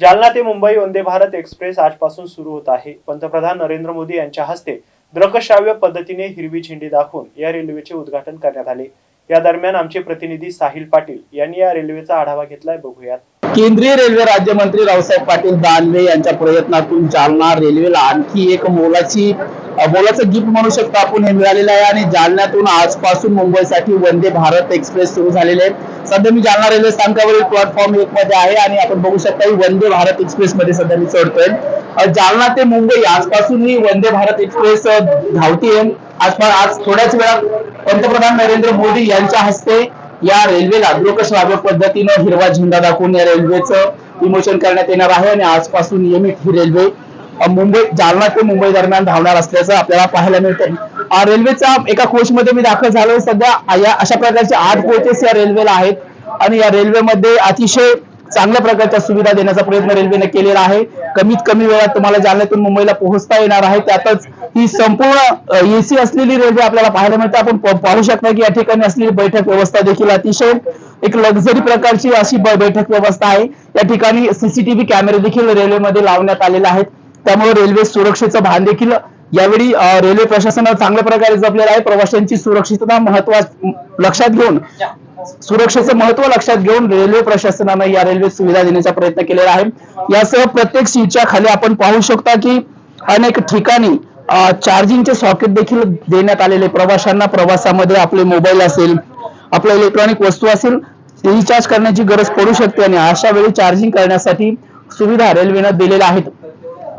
जालना ते मुंबई वंदे भारत एक्सप्रेस आजपासून सुरू होत आहे. पंतप्रधान नरेंद्र मोदी यांच्या हस्ते दृकश्राव्य पद्धतीने हिरवी झेंडी दाखवून या रेल्वेचे उद्घाटन करण्यात आले. या दरम्यान आमचे प्रतिनिधी साहिल पाटील यांनी या रेल्वेचा आढावा घेतलाय. बघूयात. केंद्रीय रेल्वे राज्यमंत्री रावसाहेब पाटील दानवे यांच्या प्रयत्नातून जालना रेल्वेला आणखी एक मोलाची बोलाचं गिफ्ट म्हणू शकतो आपण हे मिळालेलं आहे. आणि जालन्यातून आजपासून मुंबईसाठी वंदे भारत एक्सप्रेस सुरू झालेले आहे सध्या मी जालना रेल्वे स्थानकावरील प्लॅटफॉर्म एक मध्ये आहे आणि आपण बघू शकता ही वंदे भारत एक्सप्रेस मध्ये सध्या मी चढतोय. जालना ते मुंबई आजपासून ही वंदे भारत एक्सप्रेस अ, धावतीये आज आज थोड्याच वेळात पंतप्रधान नरेंद्र मोदी यांच्या हस्ते या रेल्वेला दृकश्राव्य पद्धतीनं हिरवा झेंडा दाखवून या रेल्वेचं विमोचन करण्यात येणार आहे. आणि आजपासून नियमित ही रेल्वे मुंबई जालना ते मुंबई दरम्यान धावणार असल्याचं आपल्याला पाहायला मिळतंय. रेल्वेचा एका कोचमध्ये मी दाखल झालो सध्या. या अशा प्रकारचे आठ कोचेस या रेल्वेला आहेत. आणि या रेल्वेमध्ये अतिशय चांगल्या प्रकारच्या सुविधा देण्याचा प्रयत्न रेल्वेने केलेला आहे. कमीत कमी वेळात तुम्हाला जालन्यातून मुंबईला पोहोचता येणार आहे. त्यातच ही संपूर्ण एसी असलेली रेल्वे आपल्याला पाहायला मिळते. आपण पाहू शकता की या ठिकाणी असलेली बैठक व्यवस्था देखील अतिशय एक लक्झरी प्रकारची अशी ब- बैठक व्यवस्था आहे. या ठिकाणी सीसीटीव्ही कॅमेरे देखील रेल्वेमध्ये लावण्यात आलेले आहेत त्यामुळे रेल्वे सुरक्षेचं भान देखील यावेळी रेल्वे प्रशासनानं चांगल्या प्रकारे जपलेलं आहे प्रवाशांची सुरक्षितता महत्वा लक्षात घेऊन सुरक्षेचं महत्त्व लक्षात घेऊन रेल्वे प्रशासनानं या रेल्वे सुविधा देण्याचा प्रयत्न केलेला आहे. यासह प्रत्येक सीटच्या खाली आपण पाहू शकता की अनेक ठिकाणी चार्जिंगचे सॉकेट देखील देण्यात आलेले प्रवाशांना प्रवासामध्ये आपले मोबाईल असेल आपल्या इलेक्ट्रॉनिक वस्तू असेल रिचार्ज करण्याची गरज पडू शकते आणि अशा वेळी चार्जिंग करण्यासाठी सुविधा रेल्वेनं दिलेल्या आहेत.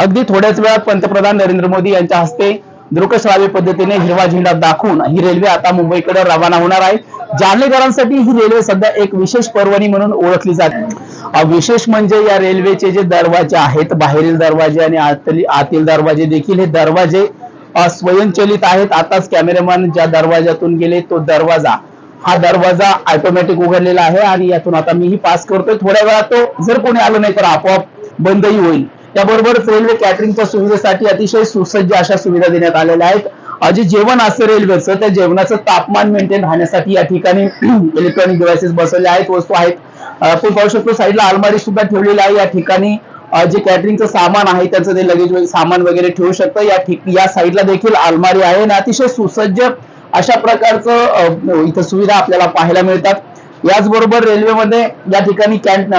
अगदी थोड्याच वेळात पंतप्रधान नरेंद्र मोदी यांच्या हस्ते दृकश्राव्य पद्धतीने हिरवा झेंडा दाखवून ही रेल्वे आता मुंबईकडे रवाना होणार आहे. जालनेकरांसाठी ही रेल्वे सध्या एक विशेष पर्वणी म्हणून ओळखली जाते. विशेष म्हणजे या रेल्वेचे जे दरवाजे आहेत बाहेरील दरवाजे आणि आतली आतील दरवाजे देखील हे दरवाजे स्वयंचलित आहेत. आताच कॅमेरामॅन ज्या दरवाजातून गेले तो दरवाजा हा दरवाजा ऑटोमॅटिक उघडलेला आहे आणि यातून आता मीही पास करतोय. थोड्या वेळात तो जर कोणी आलं नाही तर आपोआप बंदही होईल. त्याबरोबरच रेल्वे कॅटरिंगच्या सुविधेसाठी अतिशय सुसज्ज अशा सुविधा देण्यात आलेल्या आहेत. जे जेवण असतं रेल्वेचं त्या जेवणाचं तापमान मेंटेन राहण्यासाठी या ठिकाणी इलेक्ट्रॉनिक डिव्हायसेस बसवले आहेत वस्तू आहेत. अ, आपण पाहू शकतो साईडला अलमारी सुद्धा ठेवलेली आहे. या ठिकाणी जे कॅटरिंगचं सामान आहे त्याचं ते लगेज वगैरे सामान वगैरे ठेवू शकतं. या ठिक या साईडला देखील अलमारी आहे आणि अतिशय सुसज्ज अशा प्रकारचं इथं सुविधा आपल्याला पाहायला मिळतात. याचबरोबर रेल्वेमध्ये या ठिकाणी कॅन्ट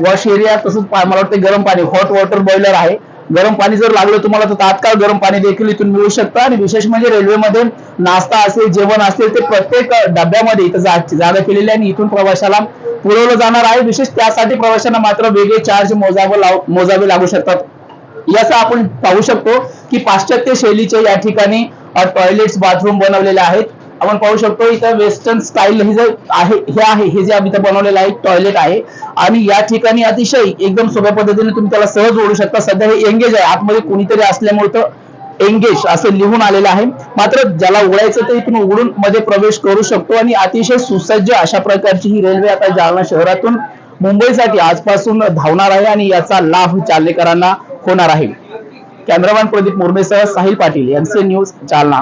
वॉश एरिया तसंच मला वाटतं गरम पाणी हॉट वॉटर बॉयलर आहे. गरम पाणी जर लागलं तुम्हाला तर तात्काळ गरम पाणी देखील इथून मिळू शकतं. आणि विशेष म्हणजे रेल्वेमध्ये नाश्ता असेल जेवण असेल ते प्रत्येक डब्यामध्ये इथं जा- जागा केलेली आहे आणि इथून प्रवाशाला पुरवलं जाणार आहे. विशेष त्यासाठी प्रवाशांना मात्र वेगळे चार्ज मोजावं लाव मोजावे लागू शकतात. याचा आपण पाहू शकतो की पाश्चात्य शैलीचे या ठिकाणी टॉयलेट्स बाथरूम बनवलेले आहेत. आपण पाहू शकतो इथं वेस्टर्न स्टाईल हे जे आहे हे आहे हे जे आम्ही बनवलेलं आहे टॉयलेट आहे. आणि या ठिकाणी अतिशय एकदम सोप्या पद्धतीने तुम्ही त्याला सहज ओढू शकता. सध्या हे एंगेज आहे. आतमध्ये कोणीतरी असल्यामुळे तर एंगेज असं लिहून आलेलं आहे. मात्र ज्याला उघडायचं ते इथून उघडून मध्ये प्रवेश करू शकतो. आणि अतिशय सुसज्ज अशा प्रकारची ही रेल्वे आता जालना शहरातून मुंबईसाठी आजपासून धावणार आहे आणि याचा लाभ चालनेकरांना होणार आहे. कॅमेरामॅन प्रदीप मुर्मेसह साहिल पाटील यांचे न्यूज जालना.